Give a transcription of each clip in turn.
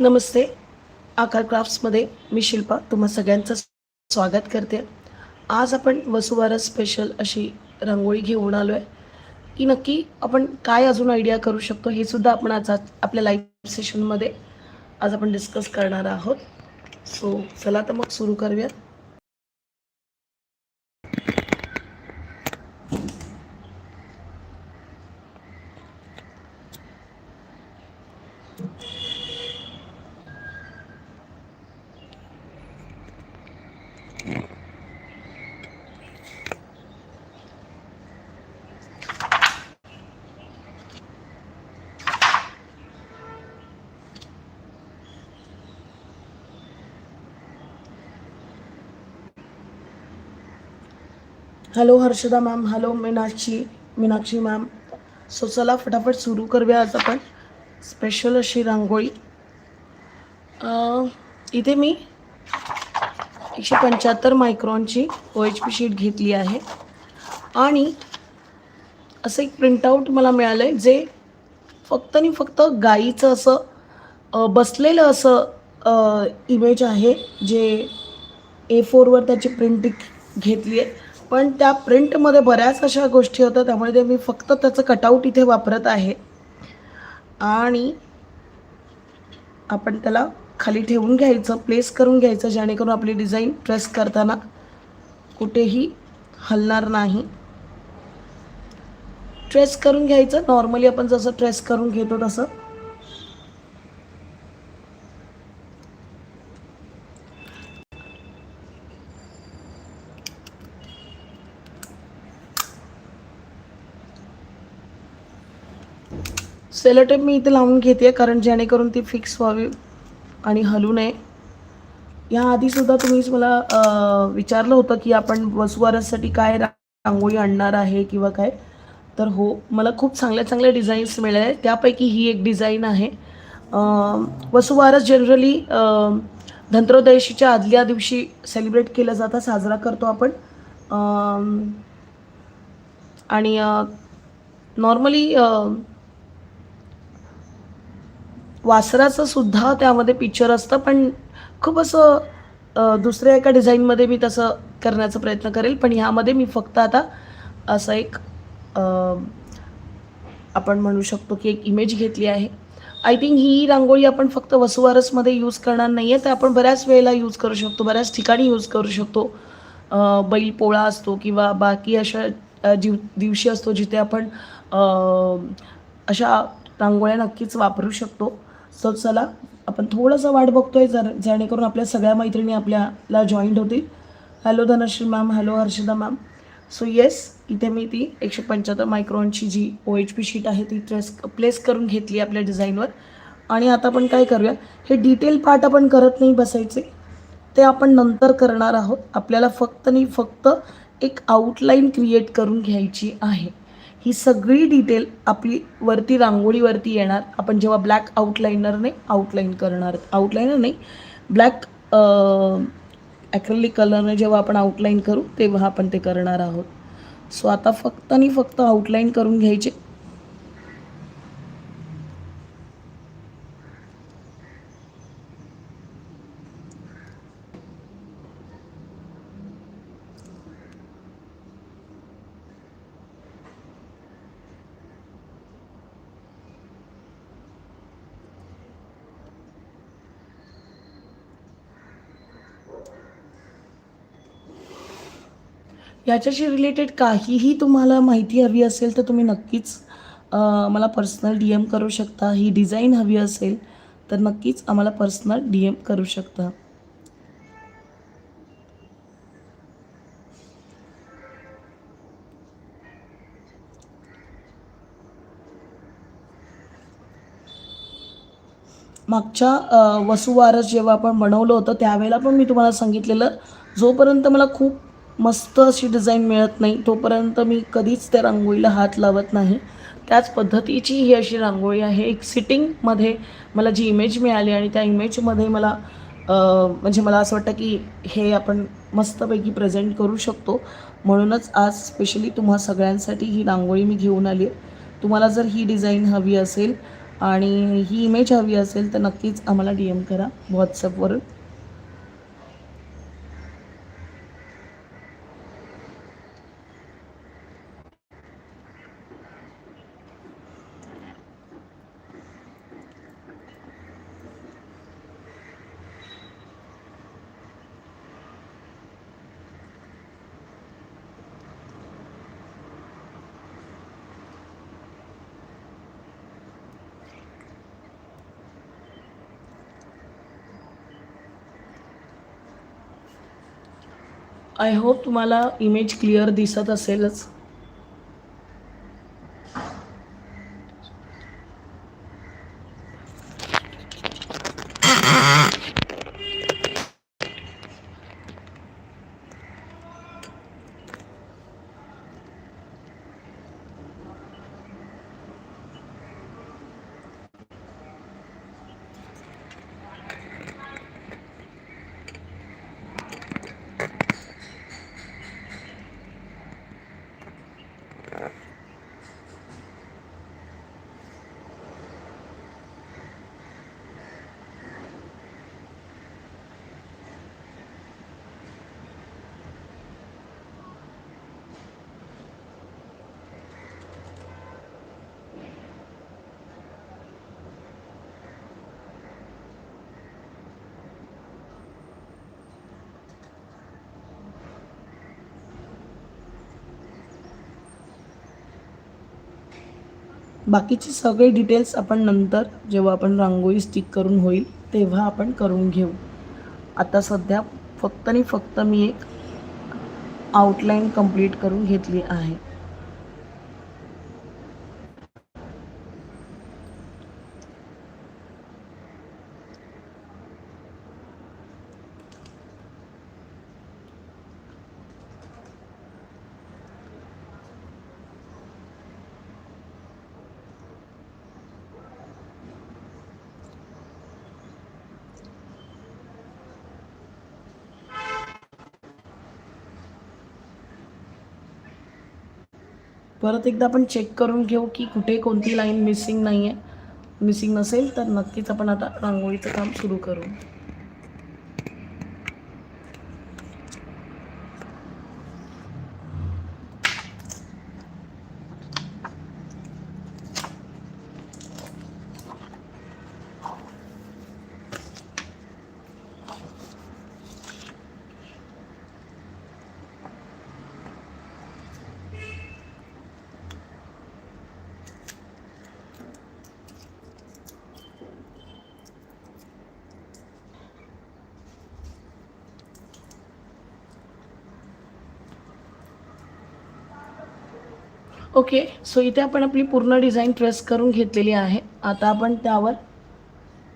नमस्ते. आकार क्राफ्ट्समध्ये मी शिल्पा तुम्हा सगळ्यांचं स्वागत करते. आज आपण वसुवारस स्पेशल अशी रांगोळी घेऊन आलो आहे की नक्की आपण काय अजून आयडिया करू शकतो हे सुद्धा आपण आज आज आपल्या लाईव्ह सेशनमध्ये आज आपण डिस्कस करणार आहोत. सो चला तर मग सुरू करूयात. Hello Harshada ma'am hello Meenakshi. Meenakshi ma'am so चला फटाफट सुरू करूया आज आपण. स्पेशल अशी रांगोळी. इथे मी एकशे पंच्याहत्तर मायक्रॉनची ओ एच पी शीट घेतली आहे. आणि असं एक प्रिंटआउट मला मिळालं आहे जे फक्त आणि फक्त गाईचं असं बसलेलं असं इमेज आहे जे ए फोरवर त्याची प्रिंट घेतली आहे. पण त्या प्रिंटमध्ये बऱ्याच अशा गोष्टी होत्या त्यामुळे ते मी फक्त त्याचं कटआउट इथे वापरत आहे. आणि आपण त्याला खाली ठेवून घ्यायचं प्लेस करून घ्यायचं जेणेकरून आपली डिझाईन ट्रेस करताना कुठेही हलणार नाही. ट्रेस करून घ्यायचं नॉर्मली आपण जसं ट्रेस करून घेतो तसं. सेलोटेप मी इथे लावून घेते कारण जेणेकरून ती फिक्स व्हावी आणि हलू नये. याआधीसुद्धा तुम्हीच मला विचारलं होतं की आपण वसुवारससाठी काय रांगोळी आणणार आहे किंवा काय? तर हो मला खूप चांगल्या चांगल्या डिझाईन्स मिळाल्या. त्यापैकी ही एक डिझाईन आहे. वसुवारस जनरली धनत्रयोदशीच्या आदल्या दिवशी सेलिब्रेट केलं जाता साजरा करतो आपण. आणि नॉर्मली वासराचं सुद्धा त्यामध्ये पिक्चर असतं पण खूप असं दुसऱ्या एका डिझाईनमध्ये मी तसं करण्याचा प्रयत्न करेल. पण ह्यामध्ये मी फक्त आता असं एक आपण म्हणू शकतो की एक इमेज घेतली आहे. आय थिंक ही रांगोळी आपण फक्त वसुवारसमध्ये यूज करणार नाही आहे तर आपण बऱ्याच वेळेला यूज करू शकतो बऱ्याच ठिकाणी यूज करू शकतो. बैलपोळा बैल पोळा असतो किंवा बाकी अशा जीव दिवशी असतो जिथे आपण अशा रांगोळ्या नक्कीच वापरू शकतो. सो चला आपण थोडंसं वाट बघतोय जर जेणेकरून आपल्या सगळ्या मैत्रिणी आपल्याला जॉईंट होतील. Hello Dhanashree ma'am hello Harshada ma'am so yes इथे मी ती एकशे पंच्याहत्तर मायक्रॉनची जी ओ एच पी शीट आहे ती ट्रेस प्लेस करून घेतली आपल्या डिझाईनवर आणि आता आपण काय करूया हे डिटेल पार्ट आपण करत नाही बसायचे. ते आपण नंतर करणार आहोत. आपल्याला फक्त आणि फक्त एक आउटलाईन क्रिएट करून घ्यायची आहे. ही सगळी डिटेल आपली वरती रांगोळीवरती येणार. आपण जेव्हा ब्लॅक आउटलाइनरने आउटलाईन करणार आउटलाईनर नाही ब्लॅक ॲक्रेलिक कलरने जेव्हा आपण आउटलाईन करू तेव्हा आपण ते करणार आहोत. सो आता फक्त आणि फक्त आउटलाईन करून घ्यायचे. याच्याशी रिलेटेड काहीही तुम्हाला माहिती हवी असेल तर तुम्ही नक्कीच मला पर्सनल डी एम करू शकता. ही डिझाईन हवी असेल तर नक्कीच आम्हाला पर्सनल डी एम करू शकता. मागच्या वसुवारस जेव्हा आपण बनवलं होतं त्यावेळेला पण मी तुम्हाला सांगितलेलं जोपर्यंत मला खूप मस्त अशी डिझाईन मिळत नाही. तोपर्यंत मी कधीच त्या रांगोळीला हात लावत नाही. त्याच पद्धतीची ही अशी रांगोळी आहे. एक सिटिंगमध्ये मला जी इमेज मिळाली आणि त्या इमेजमध्ये मला म्हणजे मला असं वाटतं की हे आपण मस्तपैकी प्रेझेंट करू शकतो. म्हणूनच आज स्पेशली तुम्हा सगळ्यांसाठी ही रांगोळी मी घेऊन आली आहे. तुम्हाला जर ही डिझाईन हवी असेल आणि ही इमेज हवी असेल तर नक्कीच आम्हाला डी एम करा. व्हॉट्सअपवरून आय होप तुम्हाला इमेज क्लिअर दिसत असेलच. बाकीचे सगळे डिटेल्स आपण नंतर जेव्हा आपण रांगोळी स्टिक करून होईल तेव्हा आपण करून घेऊ. आता सध्या फक्त आणि फक्त मी एक आउटलाईन कंप्लीट करून घेतली आहे. परत एकदा आपण चेक करून घेऊ की कुठे कोणती लाईन मिसिंग नाही आहे मिसिंग नसेल तर नक्कीच आपण आता रांगोळीचं काम सुरू करू. ओके सो इथे आपण आपली पूर्ण डिझाईन ट्रेस करून घेतलेली आहे. आता आपण त्यावर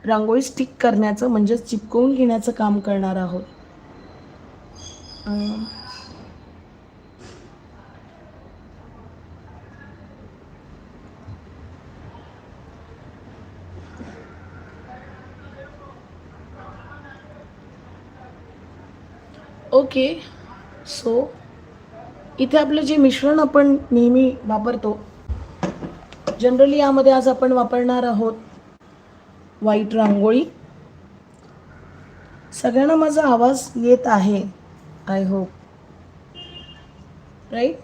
रांगोळी स्टिक करण्याचं म्हणजेच चिपकवून घेण्याचं काम करणार आहोत. ओके सो इथे आपलं जे मिश्रण आपण नेहमी वापरतो जनरली यामध्ये आज आपण वापरणार आहोत व्हाईट रांगोळी. सगळ्यांना माझा आवाज येत आहे आय होप राईट